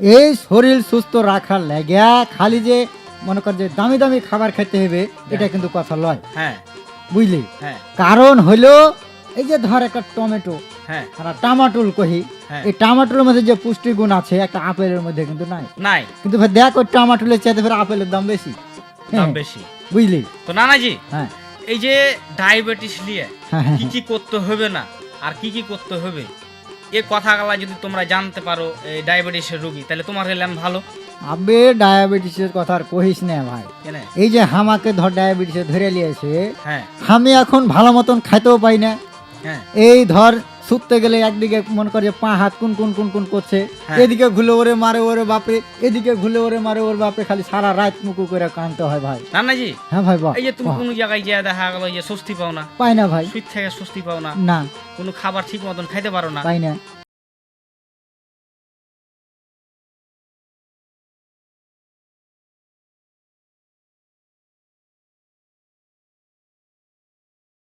এই শরীর সুস্থ রাখার লেগা খালি যে মনে কর যে দামি দামি খাবার খেতে হবে এটা কিন্তু কথা লয়। হ্যাঁ। বুঝলি? হ্যাঁ। কারণ হলো এই যে ধর একটা টমেটো হ্যাঁ। আর টামাটুল কহি হ্যাঁ। এই টামাটুলের মধ্যে যে পুষ্টিগুণ আছে একটা আপেলের মধ্যে কিন্তু নাই। নাই। কিন্তু ভাই দেখ ওই টামাটুলের চাইতে ফের আপেলের দাম বেশি। দাম হ্যাঁ, বেশি। বুঝলি? তো নানাজি হ্যাঁ। এই যে ডায়াবেটিস নিয়ে হ্যাঁ, হ্যাঁ, কি কি করতে হবে না? আর কি কি করতে হবে? এই কথাগুলা যদি তোমরা জানতে পারো এই ডায়াবেটিসের রোগী তাহলে তোমার হইলাম ভালো। আবে ডায়াবেটিসের কথা আর কহিস না ভাই। এই যে হামাকে ধর ডায়াবেটিসে ধরে নিয়েছে হ্যাঁ। আমি এখন ভালো মতন খাইতেও পাই না। হ্যাঁ। এই ধর শুতে গেলে একদিকে মনে করে পা হাত কোন কোন কোন কোন করছে। হ্যাঁ। এদিকে ঘুলে ওরে মারে ওরে বাপরে। এদিকে ঘুলে ওরে মারে ওর বাপরে। খালি সারা রাত মুকু করে কানতে হয় ভাই। নানাজি হ্যাঁ ভাই এই যে তুমি কোন জায়গায় গিয়ে দেখা গেল যে স্বস্তি পাও না? পাই না ভাই। সুইট থেকে স্বস্তি পাও না? না। কোনো খাবার ঠিক মতন খাইতে পারো না? পাই না।